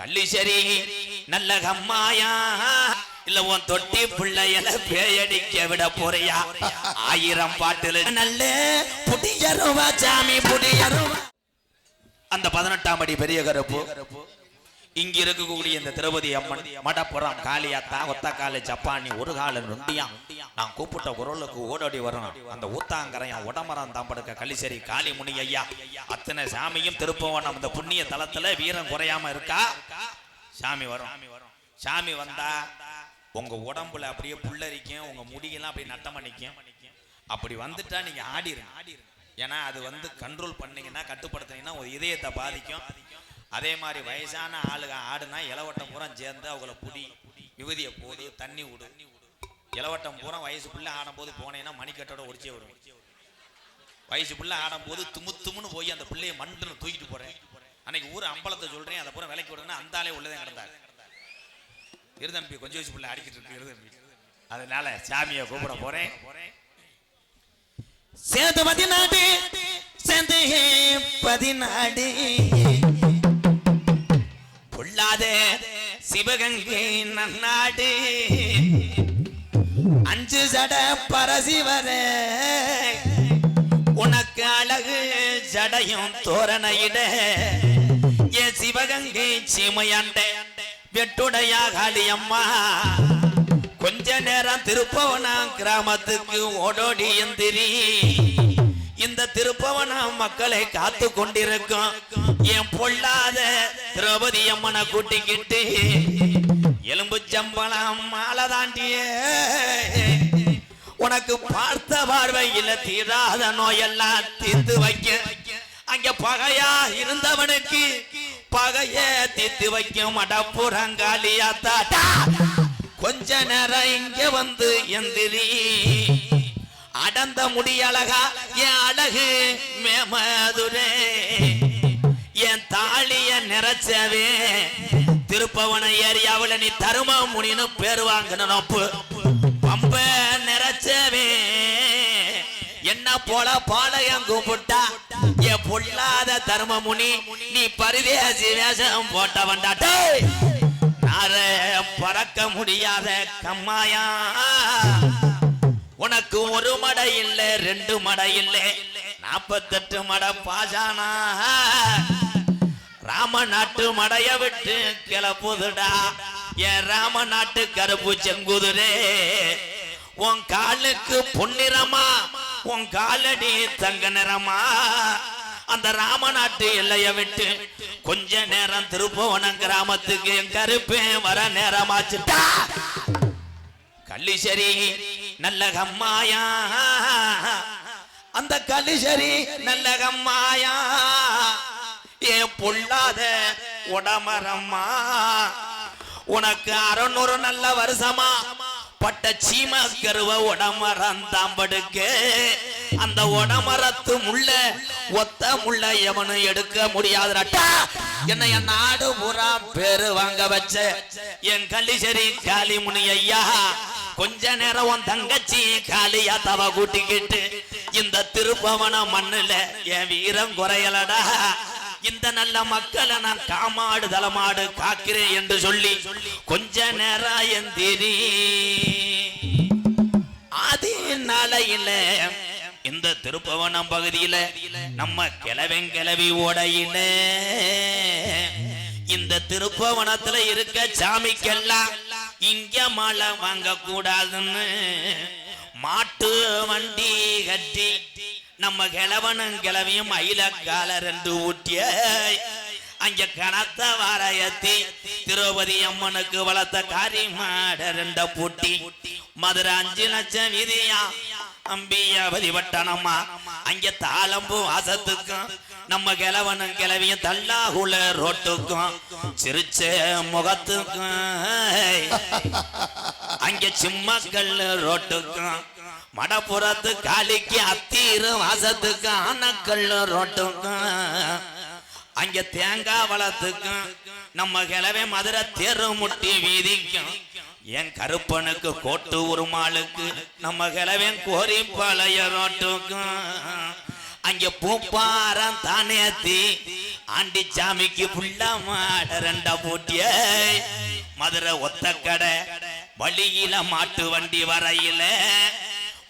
கள்ளிசரி நல்ல கம்மாயா. இல்ல உன் தொட்டி பிள்ளையல பேயடிக்க விட போறியா? ஆயிரம் பாட்டுல நல்ல புடியருவா சாமி புடியருவா. அந்த பதினெட்டாம் படி பெரிய கருப்பு. இங்க இருக்கக்கூடிய இந்த திரௌபதி அம்மன் மடப்புறம் காளியாத்தா ஒத்த காலு ஜப்பானி ஒரு கால நொண்டியா. நான் கூப்பிட்ட குரலுக்கு ஓடோடி வரும் அந்த ஊத்தாங்கரையன் உடமரம் தாம்படுக்க கள்ளிசேரி காளி முனி ஐயா. அத்தனை சாமியும் திருப்பவனம். இந்த புண்ணிய தளத்துல வீரம் குறையாம இருக்கா? சாமி வரும். சாமி வந்தா உங்க உடம்புல அப்படியே புல்லரிக்கும் உங்க முடியெல்லாம் அப்படியே நட்டம் பண்ணிக்கும் அப்படி வந்துட்டா நீங்க ஆடிரு ஏன்னா அது வந்து கண்ட்ரோல் பண்ணீங்கன்னா கட்டுப்படுத்துனீங்கன்னா உங்க இதயத்தை பாதிக்கும். அதே மாதிரி வயசான ஆளுக ஆடுனா இளவட்டம் பூரா சேர்ந்து அவங்கள புடி விபதியை போடு தண்ணி விடு. இளவட்டம் பூரா வயசு பிள்ளை ஆடும்போது போனேன்னா மணிக்கட்டோட ஒடிச்சே விடும் வயசு பிள்ளை ஆடும்போது துமு துமுன்னு போய் அந்த பிள்ளைய மண்டுன்னு தூக்கிட்டு போறேன். அன்னைக்கு ஊர் அம்பலத்தை சொல்றேன் அதை பூரா விலைக்கு விடுங்கன்னா அந்த ஆளே உள்ளதே கிடந்தாரு. இருதம்பி கொஞ்சம் வயசு பிள்ளை அடிக்கிட்டு இருக்கு இருதம்பி அதனால சாமியை கூப்பிட போறேன். சேர்ந்து பதினாடு சேர்ந்து பதினாடு. இல்லாத சிவகங்கை நன்னாடு அஞ்சு சட பரசிவரே உனக்கு அழகு ஜடையும் தோரணையிட. ஏ சிவகங்கை சீமையாண்ட வெட்டுடையா காளியம்மா கொஞ்ச நேரம் திருப்பவனா கிராமத்துக்கு ஓடோடி எந்திரி. திருப்பவனம் மக்களை காத்து கொண்டிருக்கும். என் பொல்லாத திரௌபதி அம்மனை கூட்டிக்கிட்டு எலும்பு சம்பளம் மாலை உனக்கு பார்த்த பார்வையில தீராத நோயெல்லாம் தீர்த்து வைக்க. அங்க பகையா இருந்தவனுக்கு பகைய தீர்த்து வைக்கும் மடப்புறங்காலியாத்தா கொஞ்ச நேரம் இங்க வந்து எந்திரி. அடந்த முடியழகா? என் அழகு மேமதுரே என் தாலிய நிறைச்சவே. திருப்பவன ஏரியாவுல நீ தரும முனின்னு பேர் வாங்கின நோப்பு. பம்ப நிறைச்சவே. என்ன போல பாளையம் கும்பிட்டா? என் பொல்லாத தரும முனி நீ பரிதேசி வேஷம் போட்ட டேய்! நார பறக்க முடியாத கம்மாயா. உனக்கு ஒரு மடை இல்ல ரெண்டு மடை இல்ல. நாப்பத்தெட்டு மடை பாஜானா ராம நாட்டு மடைய விட்டு கிளப்புதுடா. என் ராம நாட்டு கருப்பு செங்குதிரே. உன் காலுக்கு பொன்னிறமா உன் காலடி தங்க நிறமா. அந்த ராமநாட்டு எல்லைய விட்டு கொஞ்ச நேரம் திருப்பவனம் கிராமத்துக்கு என் கருப்பேன் வர நேரமாச்சுட்டா கல்லிசரி நல்ல கம்மாயா அந்த கல்லிசரி நல்ல கம்மாயா ஏ பொல்லாத உடமரம்மா. உனக்கு அறநூறு நல்ல வருஷமா. பட்ட சீம கருவ உடமரம் தாம்படுக்கு அந்த உடமரத்து முள்ள ஒத்த முள்ள எவனும் எடுக்க முடியாதுடா. என்ன என் நாடு புறா பேரு வாங்க வச்ச. என் கள்ளிசரி காளிமுனி ஐயா. கொஞ்ச நேரம் உன் தங்கச்சி காலியா தவ கூட்டிக்கிட்டு இந்த திருப்பவன மண்ணுல என் வீரம் குறையலடா. இந்த நல்ல மக்களை நான் காமாடு தலமாடு காக்கிறேன் என்று சொல்லி கொஞ்ச நேரம் எந்திரி ஆதி நாளையில இந்த திருப்பவனம் பகுதியில நம்ம கிளவன் கிளவி ஓடையில இந்த திருப்பவனத்துல இருக்க சாமிக்கெல்லாம் இங்க மழை வாங்க கூடாதுன்னு மாட்டு வண்டி கட்டி நம்ம கிழவனும் கிளவியும் அயிலக்கால ரெண்டு ஊட்டிய அங்க கனத்த வாரயத்தி திரௌபதி அம்மனுக்கு வளர்த்த காரி மாட ரெண்ட பூட்டி. மதுரை அஞ்சு லட்சம் விதியா அம்பியா வழிபட்டனம்மா அங்க தாளம்பு வாசத்துக்கும் நம்ம கிழவனும் கிளவியும் தள்ளாகுல ரோட்டுக்கும் சிரிச்ச முகத்துக்கும். அங்க சிம்மக்கள் ரோட்டுக்கும் மடப்புறத்து காலிக்கு அத்தீரு வாசத்துக்கு ஆனக்கல் ரோட்டுக்கும். அங்க தேங்காய் வளத்துக்கும் நம்ம கிளவே மதுரை தெரு முட்டி வீதிக்கும். என் கருப்பனுக்கு கோட்டு உருமாளுக்கு நம்ம கிளவன் கோரி பழைய ரோட்டுக்கும். அங்க பூப்பாரம் தானேத்தி ஆண்டி சாமிக்கு புள்ள மாட ரெண்டா போட்டிய. மதுரை ஒத்த கடை வழியில மாட்டு வண்டி வரையில.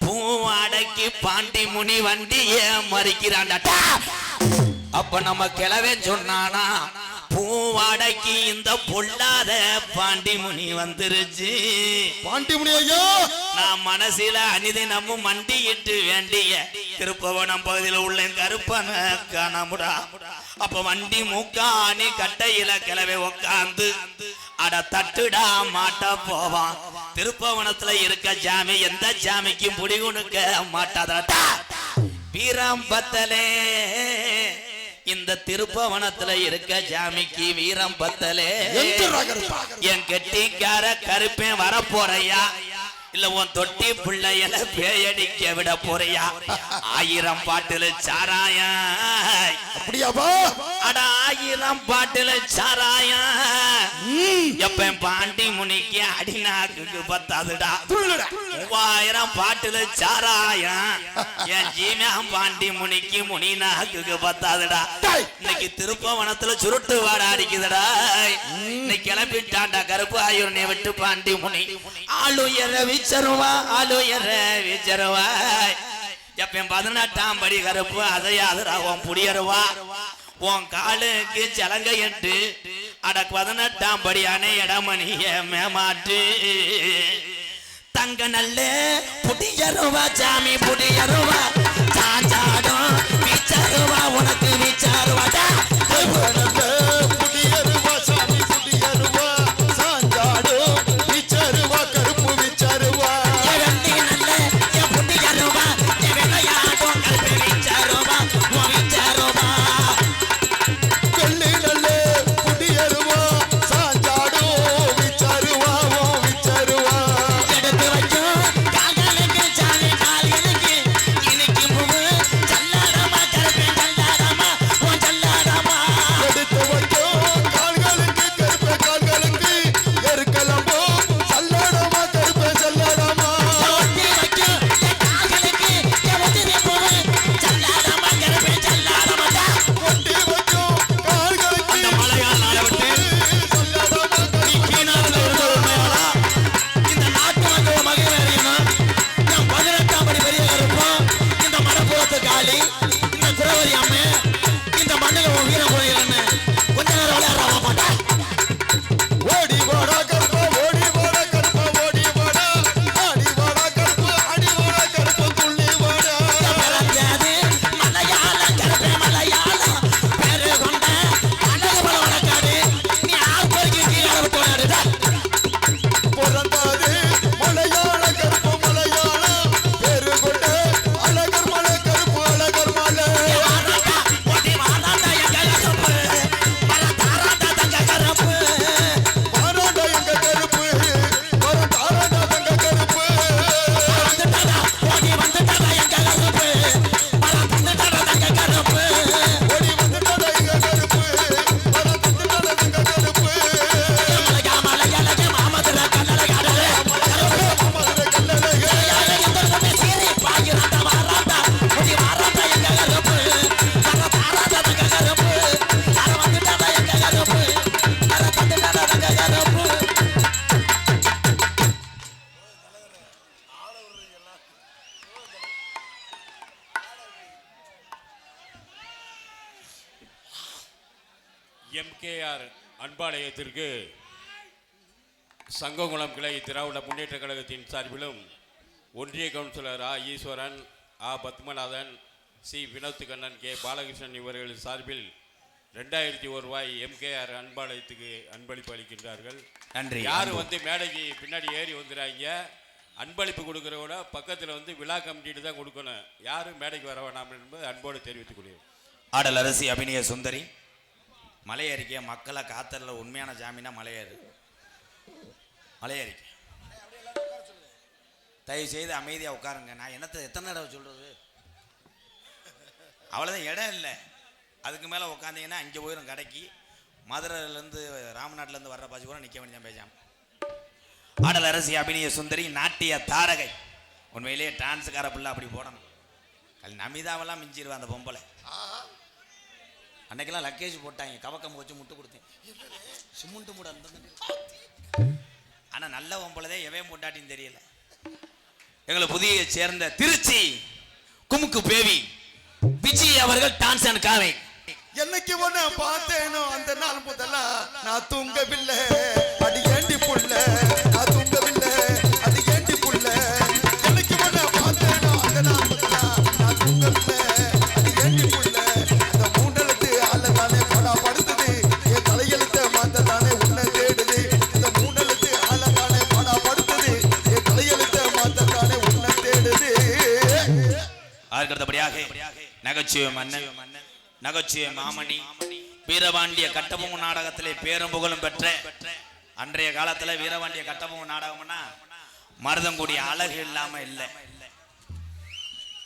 பூவாடைக்கு பாண்டி முனி வண்டிய மறிக்கிறான்டா அப்ப நம்ம கிளவே சொன்னானா பூவாடைக்கு இந்த பொல்லாத பாண்டி முனி வந்துருச்சு. பாண்டிமுனி ஐயா! நான் மனசில அனிதை நம்ம மண்டியிட்டு வேண்டிய திருப்பவனம் பகுதியில் உள்ள கருப்பன காணமுடா. அப்ப வண்டி மூக்காணி கட்டையில கிளவே உக்காந்து அட தட்டுடா மாட்ட போவான். திருப்பவனத்துல இருக்க ஜாமி எந்த ஜாமிக்கும் புடி கொடுக்க மாட்டாதடா. வீரம் பத்தலே இந்த திருப்பவனத்துல இருக்க ஜாமிக்கு வீரம் பத்தலே. என் கெட்டிக்கார கருப்பேன் வர போறையா இல்ல உன் தொட்டி பிள்ளையல பேயடிக்க விட போறியா? ஆயிரம் பாட்டுல சாராயா அப்படியாப்பா? அட ஆயிரம் பாட்டுல சாராயா எப்ப பாண்டி முனிக்கு அடிநாக்குக்கு பத்தாதுடா. மூவாயிரம் பாட்டுல சாராயா என் ஜீமியா பாண்டி முனிக்கு முனி நாக்குக்கு பத்தாதுடா. இன்னைக்கு திருப்பவனத்துல சுருட்டு வாட அடிக்குதுடா. இன்னைக்கு கிளம்பிட்டான்டா கருப்பு ஆயுர்னை விட்டு பாண்டி முனி. ஆளுயர விச்சருவா ஆளுயர விச்சருவா. எப்ப பதினெட்டாம் படி கருப்பு அதையாதுரா உன் புடியருவா. உன் காலுக்கு சலங்க எட்டு. அட பதினெட்டாம் படியான இடமணிய மேமாட்டு தங்க நல்ல புடியருவா சாமி புடியருவா. சாஞ்சாடும் விச்சருவா உனக்கு விச்சாருவாடா. எம்கேஆர் அன்பாலயத்திற்கு சங்ககுளம் கிளை திராவிட முன்னேற்ற கழகத்தின் சார்பிலும் ஒன்றிய கவுன்சிலர் ஆ. ஈஸ்வரன் ஆ. பத்மநாதன் சி. வினோத் கண்ணன் கே. பாலகிருஷ்ணன் இவர்கள் சார்பில் ரெண்டாயிரத்தி ஒரு ரூபாய் எம்கேஆர் அன்பாலயத்துக்கு அன்பளிப்பு அளிக்கின்றார்கள். நன்றி. யார் வந்து மேடைக்கு பின்னாடி ஏறி வந்துடுறாங்க அன்பளிப்பு கொடுக்குறவோட பக்கத்தில் வந்து விழா கமிட்டிட்டு தான் கொடுக்கணும். யாரும் மேடைக்கு வர வேணாம் என்பது அன்போடு தெரிவித்துக் கொள்கிறேன். ஆடல் அரசி அபிநய சுந்தரி. மலையறிக்கை மக்களை காத்தரில் உண்மையான ஜாமீனா மலையேறு மலையறிக்கை தயவு செய்து அமைதியாக உட்காருங்க. நான் என்னத்தை எத்தனை தடவை சொல்கிறது அவ்வளோதான் இடம் இல்லை. அதுக்கு மேலே உட்காந்தீங்கன்னா அங்கே போயிடும் கடைக்கு. மதுரையிலேருந்து ராமநாட்டிலேருந்து வர்ற பாசி கூட நிற்க வேண்டியதான் பேசாம. ஆடல் அரசி அபிநய சுந்தரி நாட்டிய தாரகை. உண்மையிலேயே டான்ஸுக்கார பிள்ளை அப்படி போடணும். கல் நமிதாவெல்லாம் மிஞ்சிடுவேன் அந்த பொம்பளை. அன்னைக்கெல்லாம் லக்கேஜ் போட்டாங்க. கவக்கம் வச்சு முட்டு கொடுத்தேன். சிமெண்ட் மூட அந்த ஆனா நல்ல ஒம்பளதே எவன் போட்டாட்டின்னு தெரியல. எங்களை புதிய சேர்ந்த திருச்சி குமுக்கு பேவி விஜய் அவர்கள் டான்ஸ் அண்ட் காவை என்னைக்கு ஒண்ணு பார்த்தேனோ அந்த நாள் முதல்ல நான் தூங்கவில்லை. அடி ஏண்டி புள்ள நான் தூங்கவில்லை. அடி ஏண்டி புள்ள என்னைக்கு ஒண்ணு பார்த்தேனோ அந்த நாள் முதல்ல நான் தூங்கவில்லை. நகைச்சுவை மன்னன் நகைச்சுவை மாமணி வீரபாண்டிய கட்டபொம்மு நாடகத்திலே பேரும் புகழும் பெற்ற அன்றைய காலத்துல வீரபாண்டிய கட்டபொம்மு நாடகம்னா மருதங்குடி அழகு இல்லாம இல்லை.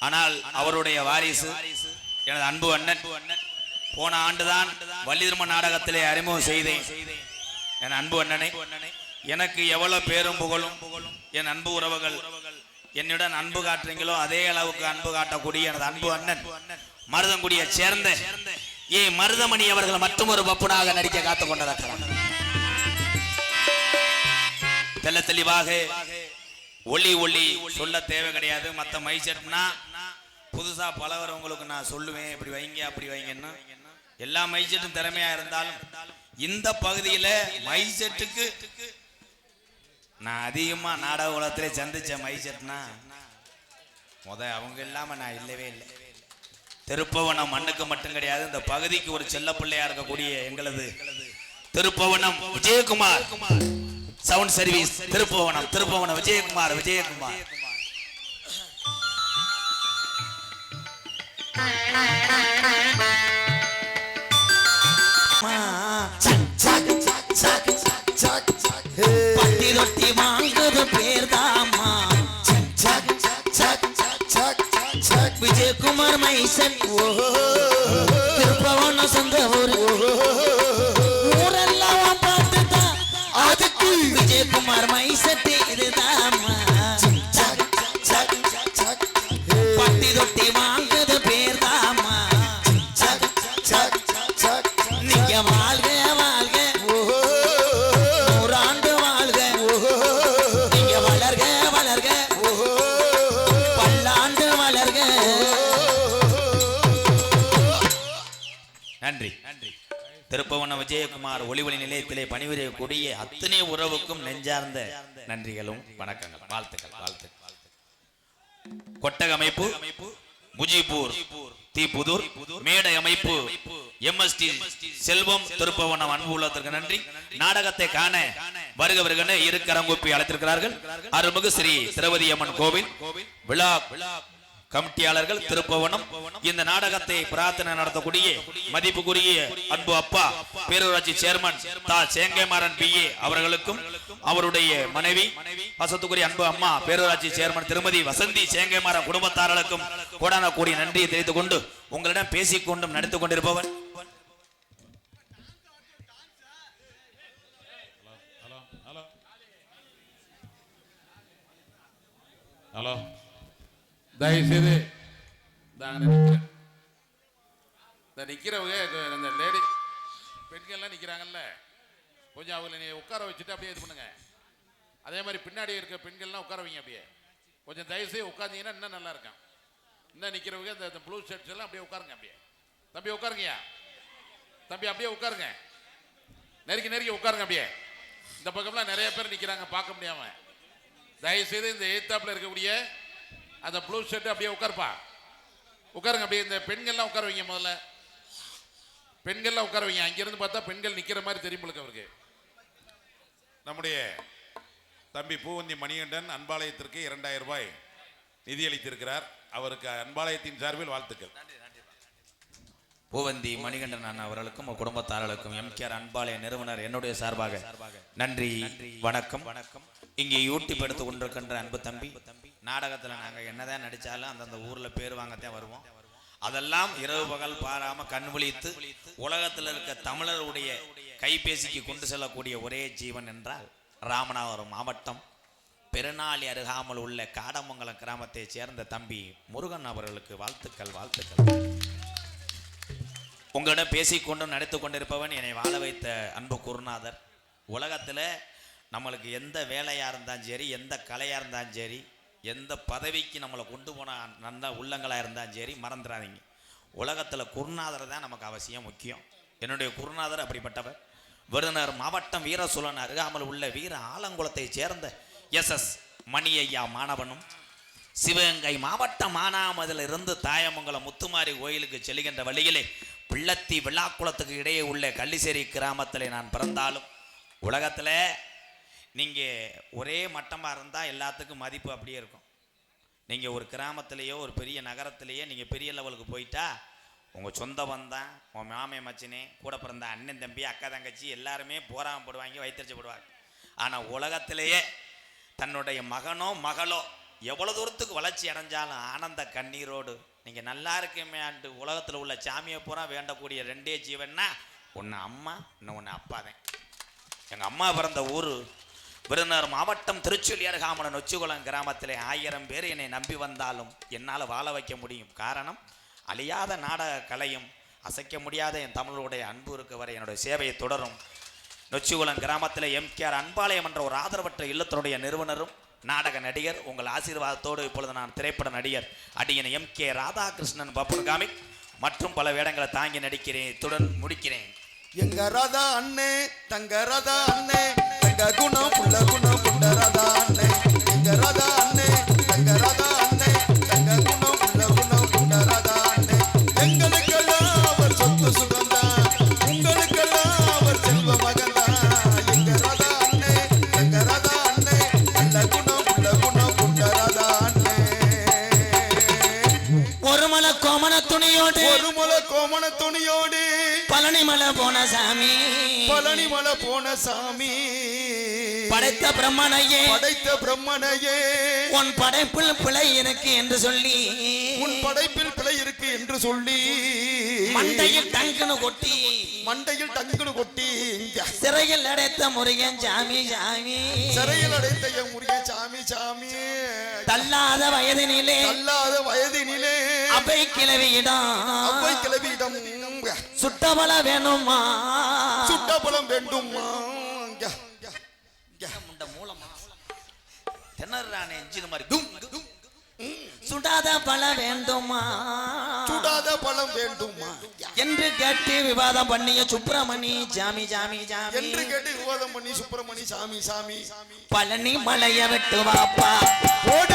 ஆனால் அவருடைய வாரிசு எனது அன்பு அண்ணன் போன ஆண்டுதான் வள்ளிதர்ம நாடகத்திலே அறிமுகம் செய்தேன். என் அன்பு அண்ணனை எனக்கு எவ்வளவு பேரும் புகழும் என் அன்பு உறவுகள் என்னுடன் அன்பு காட்டுறீங்களோ அதே அளவுக்கு அன்பு காட்டக்கூடிய எனது அன்பு அண்ணன். மருதங்குடியை சேர்ந்த ஏ மருதமணி அவர்கள் மற்றும் ஒரு பப்புனாக நடிக்க காத்துக் கொண்டிருக்கிறார் தெல்ல தெளிவாக ஒளி ஒளி சொல்ல தேவை கிடையாது. மற்ற மைசெட்னா புதுசா பழகிறவங்களுக்கு நான் சொல்லுவேன். இப்படி வைங்க அப்படி வைங்கன்னு. எல்லா மைசெட்டும் திறமையா இருந்தாலும் இந்த பகுதியில மைசெட்டுக்கு நான் அதிகமா நாடக உலகத்திலே சந்திச்ச மைசெட்னா முத அவங்க இல்லாம நான் இல்லவே இல்லை. திருப்பவனம் மண்ணுக்கு மட்டும் கிடையாது இந்த பகுதிக்கு ஒரு செல்ல பிள்ளையா இருக்கக்கூடிய எங்களது Thiruppuvanam Vijayakumar. Sound service Thiruppavanam Thiruppavanam Vijayakumar Vijayakumar. மைசன். திருப்பவன சொந்த ஊரு. ஊரெல்லாம் பார்த்துதான். அதுக்கு. விஜயகுமார் மைசட்டு இதுதாமா பட்டி ரொட்டி வாங்குது பேர்தாமா நீங்க வாழ்க வாழ்க விஜயகுமார் ஒளிவொளி நிலையத்திலே பணிபுரியக்கூடிய அத்தனை உறவுக்கும் நெஞ்சார்ந்த நன்றிகளும் வணக்கங்கள் வாழ்த்துக்கள் வாழ்த்துக்கள். கொட்டக அமைப்பு முஜிபூர் தீப்புதூர் மேடை அமைப்பு எம்எஸ்டி செல்வம் திருப்பவனம் அன்பு உள்ளதற்கு நன்றி. நாடகத்தை காண வருக இருக்கரங்குப்பி அழைத்திருக்கிறார்கள். அருள்மிகு ஸ்ரீ திரவதி அம்மன் கோவில் விழா கமிட்டியாளர்கள் திருப்பவனம். இந்த நாடகத்தை பிரார்த்தனை நடத்தக்கூடிய மதிப்புக்குரிய அன்பு அப்பா பேரூராட்சி சேர்மன் தா. சேங்கைமாறன் பி. ஏ. அவர்களுக்கும் அவருடைய மனைவி வசத்துக்குரிய அன்பு அம்மா பேரூராட்சி சேர்மன் திருமதி வசந்தி சேங்கைமாறன் குடும்பத்தார்களுக்கும் கோடான கூடிய நன்றியை தெரிவித்துக் கொண்டு உங்களிடம் பேசிக் கொண்டும் நடித்துக் கொண்டிருப்பவன் ஹலோ. தயவுசெய்து செய்து நிற்கிறேன் இந்த நிற்கிறவங்க இந்த லேடி பெண்கள்லாம் நிற்கிறாங்கல்ல கொஞ்சம் அவங்கள நீ உட்கார வச்சுட்டு அப்படியே இது பண்ணுங்க. அதே மாதிரி பின்னாடி இருக்க பெண்கள்லாம் உட்கார வைங்க அப்படியே. கொஞ்சம் தயவுசெய்து உட்காந்தீங்கன்னா இன்னும் நல்லா இருக்கும். இன்னும் நிற்கிறவங்க இந்த இந்த ப்ளூ ஷர்ட்ஸ் எல்லாம் அப்படியே உட்காருங்க அப்படியே. தம்பி உட்காருங்கய்யா. தம்பி அப்படியே உட்காருங்க. நெருக்கி நெருக்கி உட்காருங்க அப்படியே. இந்த பக்கம்லாம் நிறைய பேர் நிற்கிறாங்க பார்க்க முடியாம. தயவுசெய்து இந்த எய்த்தாப்பில் இருக்கக்கூடிய அந்த ப்ளூ ஷர்ட் அப்படியே உட்காருப்பா. உட்காருங்க அப்படியே இந்த பெண்கள்லாம் உட்கார வைங்க முதல்ல. பெண்கள்லாம் உட்கார வைங்க அங்கேருந்து பார்த்தா பெண்கள் நிற்கிற மாதிரி தெரியும் அவருக்கு. நம்முடைய தம்பி பூவந்தி மணிகண்டன் அன்பாலயத்திற்கு இரண்டாயிரம் ரூபாய் நிதியளித்திருக்கிறார் அவருக்கு அன்பாலயத்தின் சார்பில் வாழ்த்துக்கள். பூவந்தி மணிகண்டன் அண்ணா அவர்களுக்கும் உங்கள் குடும்பத்தார்களுக்கும் எம் கே அன்பாலய நிறுவனர் என்னுடைய சார்பாக நன்றி வணக்கம். வணக்கம் இங்கே யூடியூப் எடுத்து கொண்டிருக்கின்ற அன்பு தம்பி தம்பி நாடகத்தில் நாங்கள் என்னதான் நடித்தாலும் அந்தந்த ஊரில் பேர் வாங்கத்தான் வருவோம். அதெல்லாம் இரவு பகல் பாராம கண் விழித்து உலகத்தில் இருக்க தமிழருடைய கைபேசிக்கு கொண்டு செல்லக்கூடிய ஒரே ஜீவன் என்றால் ராமநாதபுரம் மாவட்டம். பெருநாளி அருகாமல் உள்ள காடமங்கலம் கிராமத்தைச் சேர்ந்த தம்பி முருகன் அவர்களுக்கு வாழ்த்துக்கள் வாழ்த்துக்கள். உங்களிடம் பேசிக்கொண்டும் நடித்து கொண்டிருப்பவன் என்னை வாழ வைத்த அன்பு குருநாதர். உலகத்தில் நம்மளுக்கு எந்த வேலையாக இருந்தாலும் சரி எந்த கலையாக இருந்தாலும் சரி எந்த பதவிக்கு நம்மளை கொண்டு போன நல்ல உள்ளங்களாக இருந்தாலும் சரி மறந்துடாதீங்க உலகத்தில் குருநாதர் தான் நமக்கு அவசியம் முக்கியம். என்னுடைய குருநாதர் அப்படிப்பட்டவர். விருதுநகர் மாவட்டம் வீர சோழன் அருகாமல் உள்ள வீர ஆலங்குளத்தைச் சேர்ந்த எஸ் எஸ் மணி ஐயா மாணவனும் சிவகங்கை மாவட்டம் மானாமதில் இருந்து தாயமங்கலம் முத்துமாரி கோயிலுக்கு செல்கின்ற வழியிலே பிள்ளத்தி விழாக்குளத்துக்கு இடையே உள்ள கள்ளிசேரி கிராமத்தில் நான் பிறந்தாலும் உலகத்தில் நீங்கள் ஒரே மட்டமாக இருந்தால் எல்லாத்துக்கும் மதிப்பு அப்படியே இருக்கும். நீங்கள் ஒரு கிராமத்திலேயோ ஒரு பெரிய நகரத்திலேயோ நீங்கள் பெரிய லெவலுக்கு போயிட்டா உங்கள் சொந்த பந்தம் உன் மாமே மச்சினே கூட பிறந்த அண்ணன் தம்பி அக்கா தங்கச்சி எல்லாருமே போராமப்படுவாங்க வைத்தறிச்சு போடுவாங்க. ஆனால் உலகத்திலேயே தன்னுடைய மகனோ மகளோ எவ்வளோ தூரத்துக்கு வளர்ச்சி அடைஞ்சாலும் ஆனந்த கண்ணீரோடு நீங்கள் நல்லா இருக்கமேன்ட்டு உலகத்தில் உள்ள சாமியை பூரா வேண்டக்கூடிய ரெண்டே ஜீவன்னா ஒன்று அம்மா இன்னும் ஒன்று அப்பா தான் எங்கள் அம்மா பிறந்த ஊர் விருதுநகர் மாவட்டம் திருச்சொல்லி அருகாமல நொச்சிகுளம் கிராமத்திலே ஆயிரம் பேர் என்னை நம்பி வந்தாலும் என்னால் வாழ வைக்க முடியும். காரணம் அழியாத நாடக கலையும் அசைக்க முடியாத என் தமிழருடைய அன்பு இருக்க வரை என்னுடைய சேவையை தொடரும். நொச்சிகுளம் கிராமத்தில் எம்கேஆர் அன்பாலயம் என்ற ஒரு ஆதரவற்ற இல்லத்தினுடைய நிறுவனரும் நாடக நடிகர் உங்கள் ஆசீர்வாதத்தோடு இப்பொழுது நான் திரைப்பட நடிகர் அடியின் எம் கே ராதாகிருஷ்ணன் பப்புன்காமி மற்றும் பல வேடங்களை தாங்கி நடிக்கிறேன் இத்துடன் முடிக்கிறேன். எங்க ரதா அண்ணே தங்க ரதா அண்ணே. தங்க குணம் புள்ள குணம் புண்ட ரதா அண்ணே. எங்க ரதா அண்ணே மலை போன சாமி. பழனி மலை போன சாமி. படைத்த பிரம்மனையே. படைத்த பிரம்மனையே. உன் படைப்பில் பிழை எனக்கு என்று சொல்லி. உன் படைப்பில் பிழை இருக்கு என்று சொல்லி. மண்டையில் டங்குன்னு கொட்டி. மண்டையில் டங்குனு கொட்டி. சிறையில் அடைத்த முருகன் சாமி சாமி. சிறையில் அடைத்த என் முருகே சாமி சாமி. தள்ளாத வயதினிலே. அல்லாத வயதினிலே. அவை கிளவியிடம். அவ்வை கிளவியிடம். சுட்டபல வேணுமா? சுட்டபலம் வேண்டுமா. முண்ட மூலமா? திணறானே எஞ்சின மாதிரி. டும், டும். சுடாத பல வேண்டுமா? சுடாத பழம் வேண்டுமா? என்று கேட்டு விவாதம் பண்ணிய சுப்பிரமணி ஜாமி ஜாமி என்று ஜாமி கேட்டு விவாதம் பண்ணி சுப்பிரமணி சாமி சாமி. பழனி மலைய விட்டு வாப்பா. ஓடு